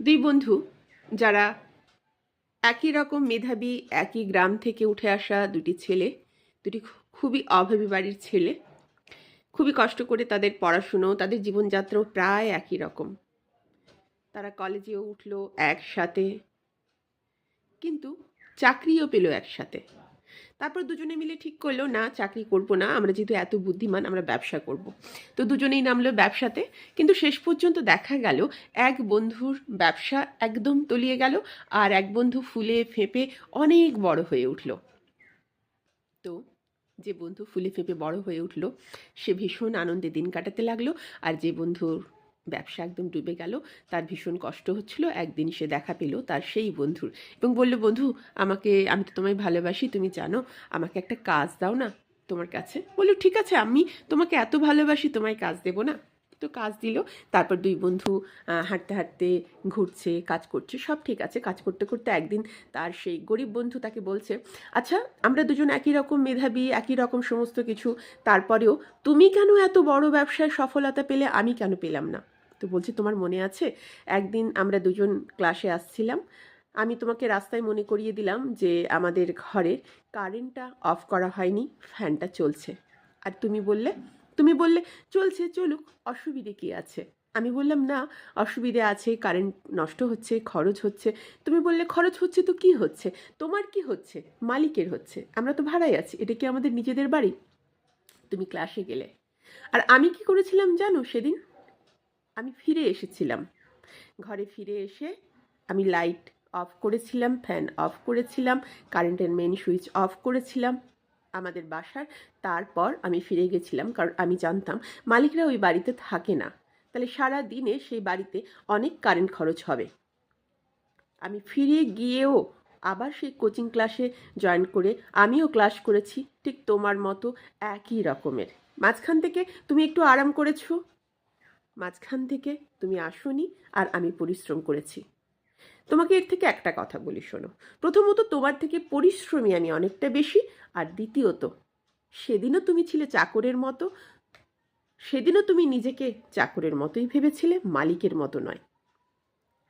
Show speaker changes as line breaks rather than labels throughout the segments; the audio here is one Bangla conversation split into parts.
দুই বন্ধু যারা একই রকম মেধাবী, একই গ্রাম থেকে উঠে আসা দুটি ছেলে, দুটি খুবই অভাবী বাড়ির ছেলে। খুবই কষ্ট করে তাদের পড়াশুনো, তাদের জীবনযাত্রাও প্রায় একই রকম। তারা কলেজেও উঠল একসাথে, কিন্তু চাকরিও পেল একসাথে। তারপর দুজনে মিলে ঠিক করল, না, চাকরি করব না, আমরা যেহেতু এত বুদ্ধিমান, আমরা ব্যবসা করব। তো দুজনেই নামলো ব্যবসাতে, কিন্তু শেষ পর্যন্ত দেখা গেল, এক বন্ধুর ব্যবসা একদম তলিয়ে গেল আর এক বন্ধু ফুলে ফেঁপে অনেক বড় হয়ে উঠল। তো যে বন্ধু ফুলে ফেঁপে বড় হয়ে উঠল, সে ভীষণ আনন্দে দিন কাটাতে লাগল আর যে বন্ধুর ব্যবসা একদম ডুবে গেল। তার ভীষণ কষ্ট হচ্ছিল। একদিন সে দেখা পেল তার সেই বন্ধুর। এবং বলল, বন্ধু, আমাকে, আমি তো তোমায় ভালোবাসি, তুমি জানো, আমাকে একটা কাজ দাও না তোমার কাছে? বলল, ঠিক আছে, আমি তোমাকে এত ভালোবাসি, তোমায় কাজ দেবো না। তো কাজ দিল। তারপর দুই বন্ধু হাঁটতে হাঁটতে ঘুরছে, কাজ করছে, সব ঠিক আছে। কাজ করতে করতে একদিন তার সেই গরিব বন্ধু তাকে বলছে আচ্ছা আমরা দুজন একই রকম মেধাবী, একই রকম সমস্ত কিছু, তারপরেও তুমি কেন এত বড় ব্যবসায় সফলতা পেলে, আমি কেন পেলাম না? তো বলছে, তোমার মনে আছে? একদিন আমরা দুজন ক্লাসে আসছিলাম। আমি তোমাকে রাস্তায় মনে করিয়ে দিলাম যে আমাদের ঘরে কারেন্টটা অফ করা হয়নি ফ্যানটা চলছে। আর তুমি বললে তুমি বললে, চলছে, চলুক, অসুবিধে কী আছে? আমি বললাম, না, অসুবিধে আছে কারেন্ট নষ্ট হচ্ছে, খরচ হচ্ছে। তুমি বললে, খরচ হচ্ছে তো কি হচ্ছে? তোমার কি হচ্ছে? মালিকের হচ্ছে। আমরা তো ভাড়াই আছি, এটা কি আমাদের নিজেদের বাড়ি? তুমি ক্লাসে গেলে। আর আমি কি করেছিলাম জানো সেদিন? আমি ফিরে এসেছিলাম। ঘরে ফিরে এসে আমি লাইট অফ করেছিলাম, ফ্যান অফ করেছিলাম, কারেন্টের মেন সুইচ অফ করেছিলাম আমাদের বাসার। তারপর আমি ফিরে গেছিলাম কারণ আমি জানতাম মালিকরা ওই বাড়িতে থাকে না। তাহলে সারা দিনে সেই বাড়িতে অনেক কারেন্ট খরচ হবে। আমি ফিরে গিয়েও আবার সেই কোচিং ক্লাসে জয়েন করে আমিও ক্লাস করেছি, ঠিক তোমার মতো একই রকমের। মাঝখান থেকে তুমি একটু আরাম করেছ? মাঝখান থেকে তুমি আসোনি আর আমি পরিশ্রম করেছি। তোমাকে এর থেকে একটা কথা বলি শোনো। প্রথমত তোমার থেকে পরিশ্রমী আমি অনেকটা বেশি আর দ্বিতীয়ত, সেদিনও তুমি ছিলে চাকরের মতো, সেদিনও তুমি নিজেকে চাকরের মতোই ভেবেছিলে, মালিকের মতো নয়।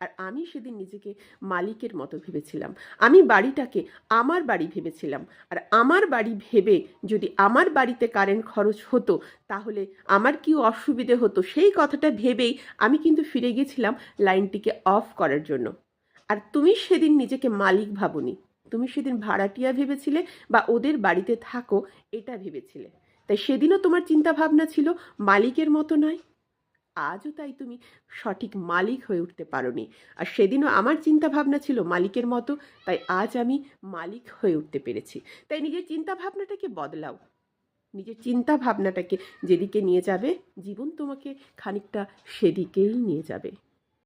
আর আমি সেদিন নিজেকে মালিকের মতো ভেবেছিলাম। আমি বাড়িটাকে আমার বাড়ি ভেবেছিলাম। আর আমার বাড়ি ভেবে যদি আমার বাড়িতে কারেন্ট খরচ হতো, তাহলে আমার কি অসুবিধে হতো? সেই কথাটা ভেবেই আমি কিন্তু ফিরে গেছিলাম লাইনটিকে অফ করার জন্য। আর তুমি সেদিন নিজেকে মালিক ভাবনি। তুমি সেদিন ভাড়াটিয়া ভেবেছিলে বা ওদের বাড়িতে থাকো, এটা ভেবেছিলে। তাই সেদিনও তোমার চিন্তা ভাবনা ছিল, মালিকের মতো নয়। আজও তাই তুমি সঠিক মালিক হয়ে উঠতে পারোনি। আর সেদিনও আমার চিন্তা ভাবনা ছিল মালিকের মতো, তাই আজ আমি মালিক হয়ে উঠতে পেরেছি। তাই নিজের চিন্তা ভাবনাটাকে বদলাও। নিজের চিন্তা ভাবনাটাকে যেদিকে নিয়ে যাবে, জীবন তোমাকে খানিকটা সেদিকেই নিয়ে যাবে।